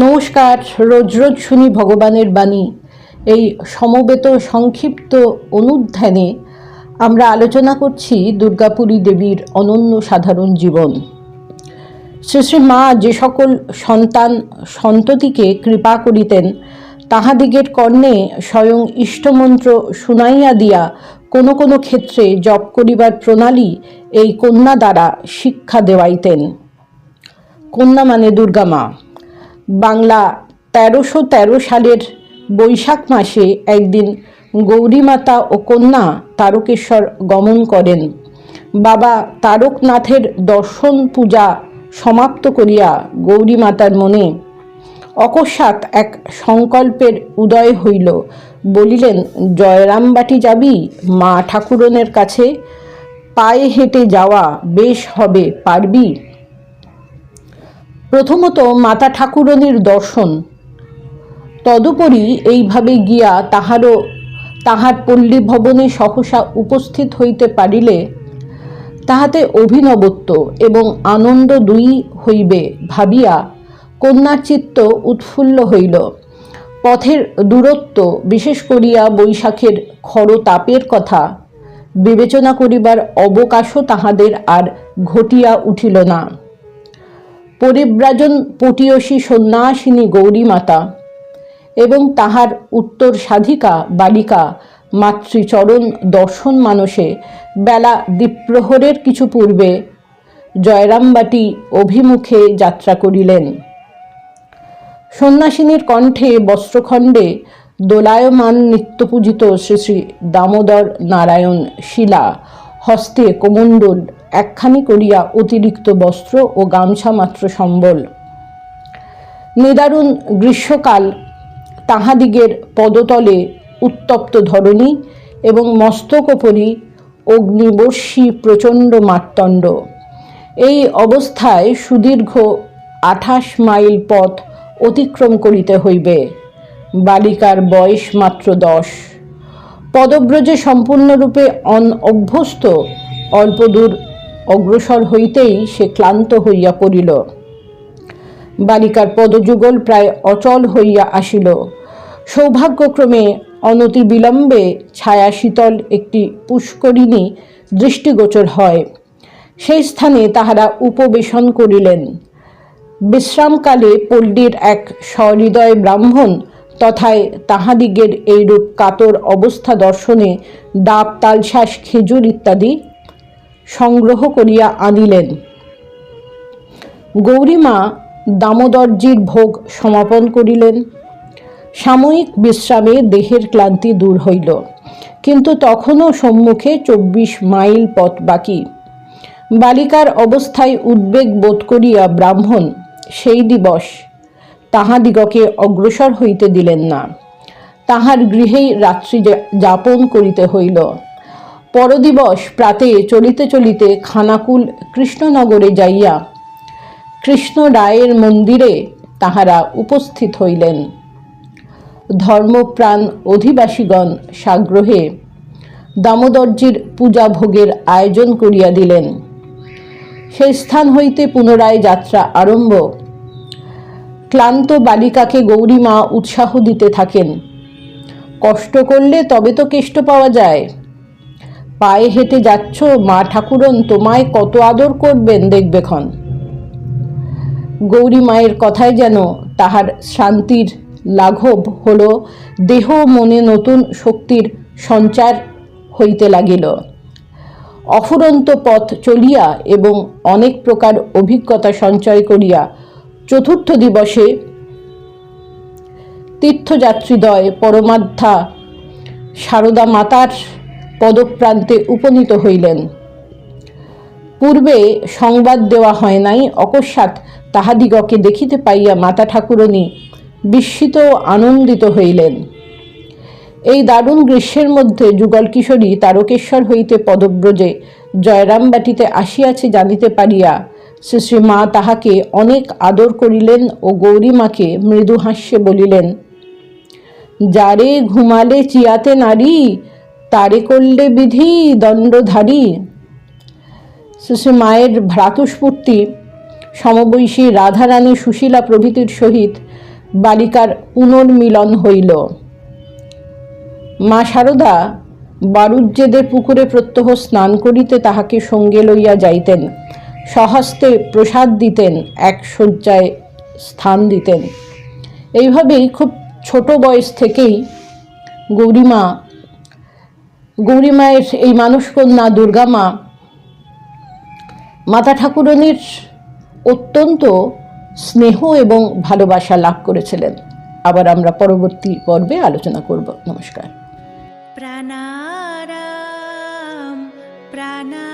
নমস্কার, রোজ রোজ শুনি ভগবানের বাণী। এই সমবেত সংক্ষিপ্ত অনুধ্যানে আমরা আলোচনা করছি দুর্গাপুরী দেবীর অনন্য সাধারণ জীবন। শ্রী শ্রী মা যে সকল সন্তান, সন্ততিকে কৃপা করিতেন, তাহাদিগের কর্ণে স্বয়ং ইষ্টমন্ত্র শুনাইয়া দিয়া কোনো কোনো ক্ষেত্রে জপ করিবার প্রণালী এই কন্যা দ্বারা শিক্ষা দেওয়াইতেন। কন্যা মানে দুর্গা মা। বাংলা তেরোশো তেরো সালের বৈশাখ মাসে একদিন গৌরীমাতা ও কন্যা তারকেশ্বর গমন করেন। বাবা তারকনাথের দর্শন পূজা সমাপ্ত করিয়া গৌরীমাতার মনে অকস্মাৎ এক সংকল্পের উদয় হইল। বলিলেন জয়রামবাটি যাবি? মা ঠাকুরনের কাছে পায়ে হেঁটে যাওয়া বেশ হবে, পারবি? প্রথমত মাতা ঠাকুরনীর দর্শন। তদুপরি এইভাবে গিয়া তাহারও, তাহার পল্লী ভবনে সহসা উপস্থিত হইতে পারিলে তাহাতে অভিনবত্ব এবং আনন্দ দুই হইবে ভাবিয়া কন্যার চিত্ত উৎফুল্ল হইল। পথের দূরত্ব, বিশেষ করিয়া বৈশাখের খরতাপের কথা, বিবেচনা করিবার অবকাশও তাহাদের আর ঘটিয়া উঠিল না। পরিব্রাজন পটীয়সী সন্ন্যাসিনী গৌরীমাতা এবং তাহার উত্তর সাধিকা বালিকা মাতৃচরণ দর্শন মানসে বেলা দ্বীপ্রহরের কিছু পূর্বে জয়রামবাটি অভিমুখে যাত্রা করিলেন। সন্ন্যাসিনীর কণ্ঠে বস্ত্রখণ্ডে দোলায়মান নিত্যপূজিত শ্রী শ্রী দামোদর নারায়ণ শিলা, হস্তে কোমণ্ডল একখানি করিয়া অতিরিক্ত বস্ত্র ও গামছা মাত্র সম্বল। নিদারুণ গ্রীষ্মকাল তাহাদিগের পদতলে উত্তপ্ত ধরণী এবং মস্তকোপরি অগ্নিবর্ষী প্রচণ্ড মার্তণ্ড। এই অবস্থায় সুদীর্ঘ আঠাশ মাইল পথ অতিক্রম করিতে হইবে। বালিকার বয়স মাত্র দশ। পদব্রজে সম্পূর্ণরূপে অন অভ্যস্ত অল্প দূর অগ্রসর হইতেই সে ক্লান্ত হইয়া পড়িল। বালিকার পদযুগল প্রায় অচল হইয়া আসিল। সৌভাগ্যক্রমে অনতি বিলম্বে ছায়া শীতল একটি পুষ্করিণী দৃষ্টিগোচর হয়। সেই স্থানে তাহারা উপবেশন করিলেন। বিশ্রামকালে পল্লীর এক সহৃদয় ব্রাহ্মণ তথায় তাহাদিগের এইরূপ কাতর অবস্থা দর্শনে ডাব, তালশাস, খেজুর ইত্যাদি সংগ্রহ করিয়া আনিলেন। গৌরীমা দামোদরজির ভোগ সমাপন করিলেন। সাময়িক বিশ্রামে দেহের ক্লান্তি দূর হইল, কিন্তু তখনও সম্মুখে চব্বিশ মাইল পথ বাকি। বালিকার অবস্থায় উদ্বেগ বোধ করিয়া ব্রাহ্মণ, সেই দিবস তাহাদিগকে অগ্রসর হইতে দিলেন না। তাহার গৃহেই রাত্রি যাপন করিতে হইল। পরদিবস প্রাতে চলিতে চলিতে খানাকুল কৃষ্ণনগরে যাইয়া কৃষ্ণ রায়ের মন্দিরে তাহারা উপস্থিত হইলেন। ধর্মপ্রাণ অধিবাসীগণ সাগ্রহে দামোদরজির পূজা ভোগের আয়োজন করিয়া দিলেন। সেই স্থান হইতে পুনরায় যাত্রা আরম্ভ। ক্লান্ত বালিকাকে গৌরীমা উৎসাহ দিতে থাকেন। কষ্ট করলে তবে তো কেষ্ট পাওয়া যায়। পায়ে হেঁটে যাচ্ছ, মা ঠাকুরন তোমায় কত আদর করবেন দেখবে দেখবেক্ষণ গৌরী মায়ের কথায় যেন তাহার শান্তির লাঘব হল, দেহ মনে নতুন শক্তির সঞ্চার হইতে লাগিল। অফুরন্ত পথ চলিয়া এবং অনেক প্রকার অভিজ্ঞতা সঞ্চয় করিয়া চতুর্থ দিবসে তীর্থযাত্রীদ্বয় পরমাধ্যা সারদা মাতার পদপ্রান্তে উপনীত হইলেন। পূর্বে সংবাদ দেওয়া হয় নাই, অকস্মাৎ তাহাদিগকে দেখিতে পাইয়া মাতা ঠাকুরনী বিস্মিত আনন্দিত হইলেন। এই দারুণ গ্রীষ্মের মধ্যে যুগল কিশোরী তারকেশ্বর হইতে পদব্রজে জয়রামবাটিতে আসিয়াছে জানিতে পারিয়া শ্রী শ্রী মা তাহাকে অনেক আদর করিলেন ও গৌরীমাকে মৃদু হাস্যে বলিলেন, যারে ঘুমালে চিয়াতে নারী তারে করলে বিধি দণ্ডধারী। শ্রী মায়ের ভ্রাতুস্ফূর্তি সমবয়সী রাধারানী সুশীলা প্রভৃতির সহিত বালিকার পুনর্মিলন হইল। মা শারদা বারুজ্যেদের পুকুরে প্রত্যহ স্নান করিতে তাহাকে সঙ্গে লইয়া যাইতেন, সহস্তে প্রসাদ দিতেন, এক শয্যায় স্থান দিতেন। এইভাবেই খুব ছোট বয়স থেকেই গৌরীমা গৌরীমায়ের এই মানসকন্যা দুর্গা মা, মাতা ঠাকুরণীর অত্যন্ত স্নেহ এবং ভালোবাসা লাভ করেছিলেন। আবার আমরা পরবর্তী পর্বে আলোচনা করব। নমস্কার। প্রাণারাম প্রাণারাম।